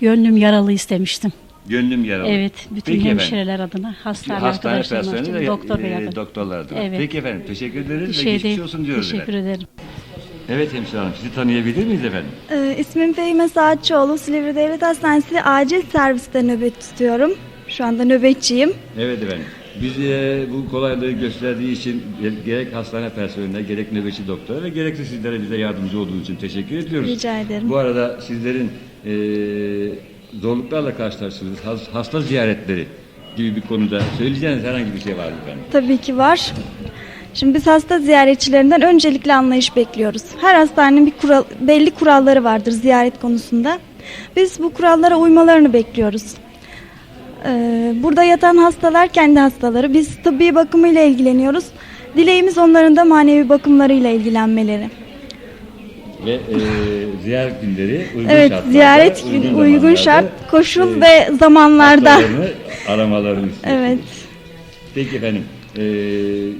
Gönlüm yaralı istemiştim. Gönlüm yaralı. Evet, bütün Peki efendim. hemşireler adına, hastane, Hastane arkadaşlarım için, ve doktor bey e, adına. doktorlar adına. Evet. Peki efendim teşekkür ederiz Bir ve şey geçmiş değil. olsun diyoruz Teşekkür efendim. ederim. Evet hemşire hanım sizi tanıyabilir miyiz efendim? Ee, ismim Fehime Saatçıoğlu. Silivri Devlet Hastanesi acil serviste nöbet tutuyorum. Şu anda nöbetçiyim. Evet efendim. Bize bu kolaylığı gösterdiği için ge- gerek hastane personeline, gerek nöbetçi doktora ve gerekse sizlere bize yardımcı olduğu için teşekkür ediyoruz. Rica ederim. Bu arada sizlerin e, zorluklarla karşılaştığınız has- hasta ziyaretleri gibi bir konuda söyleyeceğiniz herhangi bir şey var mı efendim? Tabii ki var. Şimdi biz hasta ziyaretçilerinden öncelikle anlayış bekliyoruz. Her hastanenin bir kural, belli kuralları vardır ziyaret konusunda. Biz bu kurallara uymalarını bekliyoruz. Ee, burada yatan hastalar kendi hastaları. Biz tıbbi bakımıyla ilgileniyoruz. Dileğimiz onların da manevi bakımlarıyla ilgilenmeleri. Ve e, ziyaret günleri uygun Evet, şartlarda, ziyaret uygun zamanlarda, şart, koşul e, ve zamanlarda. aramalarını. Evet. Peki efendim, e,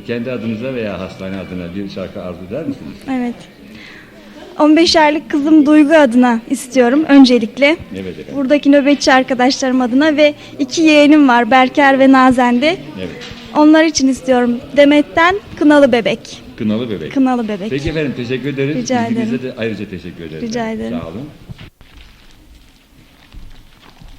kendi adınıza veya hastane adına bir şarkı arzu eder misiniz? Evet. 15 aylık kızım Duygu adına istiyorum öncelikle. Evet efendim. Buradaki nöbetçi arkadaşlarım adına ve iki yeğenim var Berker ve Nazen'de. Evet. Onlar için istiyorum. Demet'ten Kınalı Bebek. Kınalı bebek. Kınalı Bebek. Peki efendim teşekkür ederiz. Rica İlginize ederim. de ayrıca teşekkür ederiz. Rica ederim. Sağ olun.